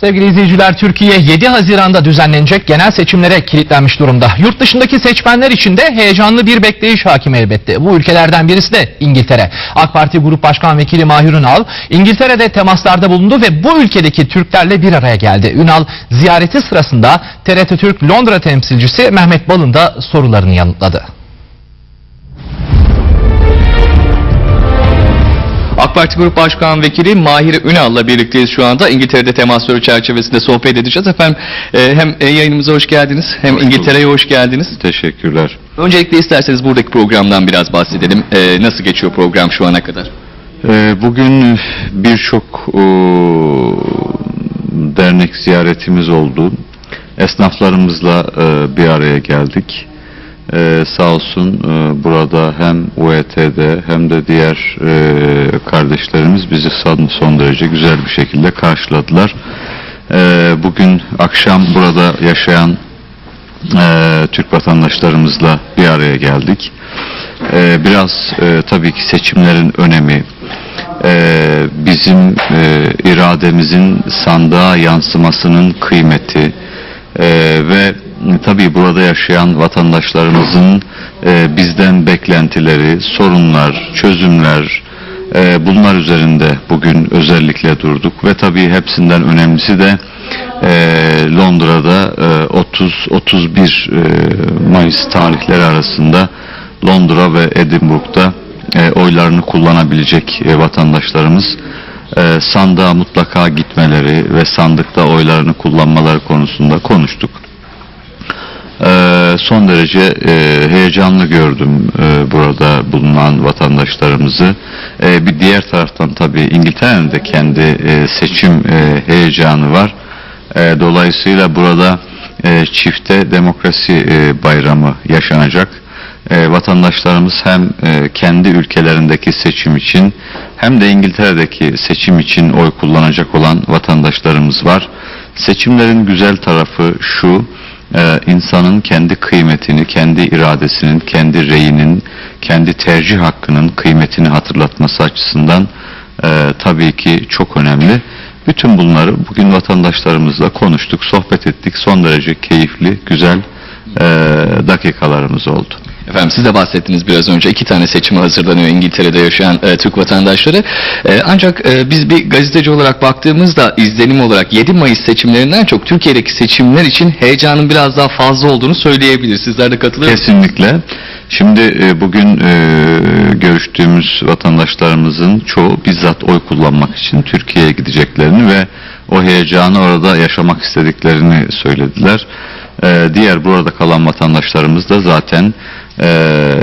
Sevgili izleyiciler, Türkiye 7 Haziran'da düzenlenecek genel seçimlere kilitlenmiş durumda. Yurt dışındaki seçmenler için de heyecanlı bir bekleyiş hakim elbette. Bu ülkelerden birisi de İngiltere. AK Parti Grup Başkan Vekili Mahir Ünal, İngiltere'de temaslarda bulundu ve bu ülkedeki Türklerle bir araya geldi. Ünal ziyareti sırasında TRT Türk Londra temsilcisi Mehmet Balın da sorularını yanıtladı. AK Parti Grup Başkan Vekili Mahir Ünal'la birlikteyiz şu anda. İngiltere'de temasları çerçevesinde sohbet edeceğiz. Efendim e, hem e, yayınımıza hoş geldiniz hem İngiltere'ye hoş geldiniz. Teşekkürler. Öncelikle isterseniz buradaki programdan biraz bahsedelim. E, nasıl geçiyor program şu ana kadar? Ee, bugün birçok o, dernek ziyaretimiz oldu. Esnaflarımızla e, bir araya geldik. Ee, sağ olsun e, burada hem UET'de hem de diğer e, kardeşlerimiz bizi son, son derece güzel bir şekilde karşıladılar. Ee, bugün akşam burada yaşayan e, Türk vatandaşlarımızla bir araya geldik. E, biraz e, tabii ki seçimlerin önemi, e, bizim e, irademizin sandığa yansımasının kıymeti e, ve tabii burada yaşayan vatandaşlarımızın e, bizden beklentileri, sorunlar, çözümler, e, bunlar üzerinde bugün özellikle durduk ve tabii hepsinden önemlisi de e, Londra'da e, 30-31 e, Mayıs tarihleri arasında Londra ve Edinburgh'da e, oylarını kullanabilecek e, vatandaşlarımız e, sandığa mutlaka gitmeleri ve sandıkta oylarını kullanmaları konusunda konuştuk. Ee, son derece e, heyecanlı gördüm e, burada bulunan vatandaşlarımızı. E, bir diğer taraftan tabii İngiltere'nin de kendi seçim heyecanı var. Dolayısıyla burada çifte demokrasi bayramı yaşanacak. Vatandaşlarımız hem kendi ülkelerindeki seçim için hem de İngiltere'deki seçim için oy kullanacak olan vatandaşlarımız var. Seçimlerin güzel tarafı şu, e, insanın kendi kıymetini, kendi iradesinin, kendi reyinin, kendi tercih hakkının kıymetini hatırlatması açısından e, tabii ki çok önemli. Bütün bunları bugün vatandaşlarımızla konuştuk, sohbet ettik. Son derece keyifli, güzel e, dakikalarımız oldu. Efendim siz de bahsettiniz biraz önce iki tane seçime hazırlanıyor İngiltere'de yaşayan e, Türk vatandaşları. E, ancak e, biz bir gazeteci olarak baktığımızda izlenim olarak 7 Mayıs seçimlerinden çok Türkiye'deki seçimler için heyecanın biraz daha fazla olduğunu söyleyebilir. Sizler de katılır mısınız? Kesinlikle. Şimdi e, bugün e, görüştüğümüz vatandaşlarımızın çoğu bizzat oy kullanmak için Türkiye'ye gideceklerini ve o heyecanı orada yaşamak istediklerini söylediler. E, diğer burada kalan vatandaşlarımız da zaten e,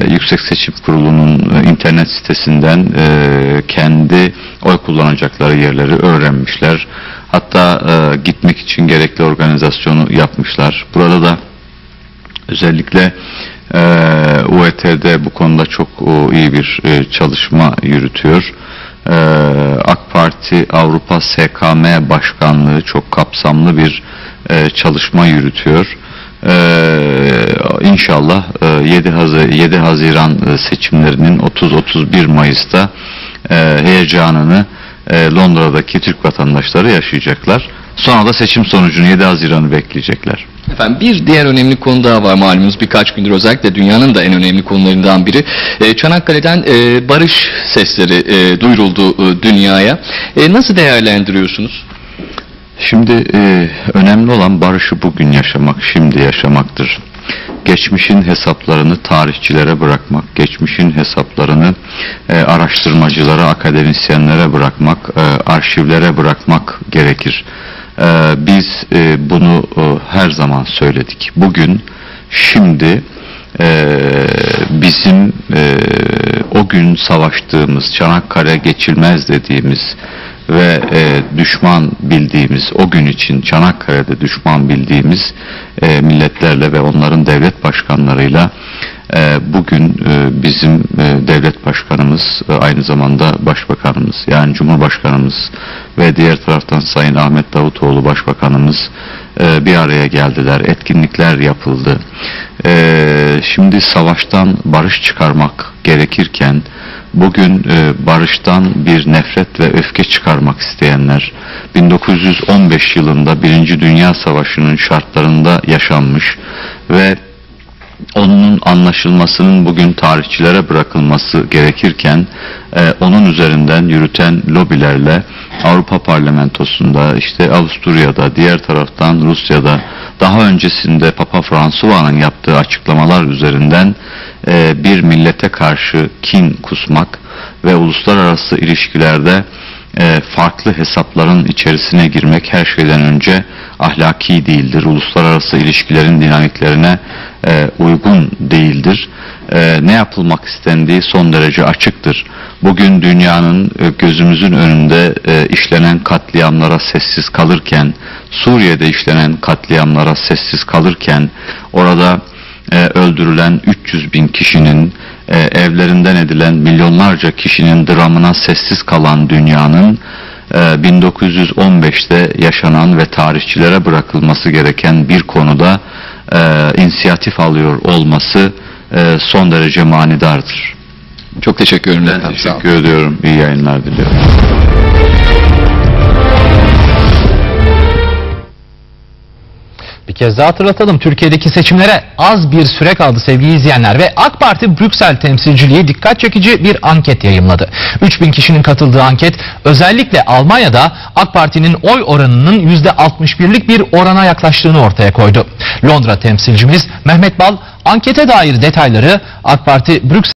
Yüksek Seçim Kurulu'nun e, internet sitesinden e, kendi oy kullanacakları yerleri öğrenmişler. Hatta e, gitmek için gerekli organizasyonu yapmışlar. Burada da özellikle e, UET'de bu konuda çok o, iyi bir e, çalışma yürütüyor. E, AK Parti Avrupa SKM Başkanlığı çok kapsamlı bir e, çalışma yürütüyor. Ee, inşallah e, 7, Haziran, 7 Haziran e, seçimlerinin 30-31 Mayıs'ta e, heyecanını e, Londra'daki Türk vatandaşları yaşayacaklar. Sonra da seçim sonucunu 7 Haziran'ı bekleyecekler. Efendim bir diğer önemli konu daha var malumunuz birkaç gündür özellikle dünyanın da en önemli konularından biri. E, Çanakkale'den e, barış sesleri e, duyuruldu e, dünyaya. E, nasıl değerlendiriyorsunuz? Şimdi e, önemli olan barışı bugün yaşamak, şimdi yaşamaktır. Geçmişin hesaplarını tarihçilere bırakmak, geçmişin hesaplarını e, araştırmacılara, akademisyenlere bırakmak, e, arşivlere bırakmak gerekir. E, biz e, bunu e, her zaman söyledik. Bugün, şimdi e, bizim e, o gün savaştığımız, Çanakkale geçilmez dediğimiz ve e, düşman bildiğimiz o gün için Çanakkale'de düşman bildiğimiz e, milletlerle ve onların devlet başkanlarıyla e, bugün e, bizim e, devlet başkanımız e, aynı zamanda başbakanımız yani Cumhurbaşkanımız ve diğer taraftan Sayın Ahmet Davutoğlu başbakanımız e, bir araya geldiler. Etkinlikler yapıldı. E, şimdi savaştan barış çıkarmak gerekirken bugün e, barıştan bir nefret ve öfke çıkarmak isteyenler, 1915 yılında Birinci Dünya Savaşı'nın şartlarında yaşanmış ve onun anlaşılmasının bugün tarihçilere bırakılması gerekirken onun üzerinden yürüten lobilerle Avrupa Parlamentosu'nda işte Avusturya'da diğer taraftan Rusya'da daha öncesinde Papa Fransuva'nın yaptığı açıklamalar üzerinden e, bir millete karşı kin kusmak ve uluslararası ilişkilerde e, farklı hesapların içerisine girmek her şeyden önce ahlaki değildir. Uluslararası ilişkilerin dinamiklerine e, uygun değildir. E, ne yapılmak istendiği son derece açıktır. Bugün dünyanın e, gözümüzün önünde e, işlenen katliamlara sessiz kalırken, Suriye'de işlenen katliamlara sessiz kalırken, orada e, öldürülen 300 bin kişinin, e, evlerinden edilen milyonlarca kişinin dramına sessiz kalan dünyanın e, 1915'te yaşanan ve tarihçilere bırakılması gereken bir konuda e, inisiyatif alıyor olması e, son derece manidardır. Çok teşekkür ederim. Ben efendim. Teşekkür ediyorum. İyi yayınlar diliyorum. Kez daha hatırlatalım. Türkiye'deki seçimlere az bir süre kaldı sevgili izleyenler ve AK Parti Brüksel temsilciliği dikkat çekici bir anket yayımladı. 3000 kişinin katıldığı anket özellikle Almanya'da AK Parti'nin oy oranının %61'lik bir orana yaklaştığını ortaya koydu. Londra temsilcimiz Mehmet Bal ankete dair detayları AK Parti Brüksel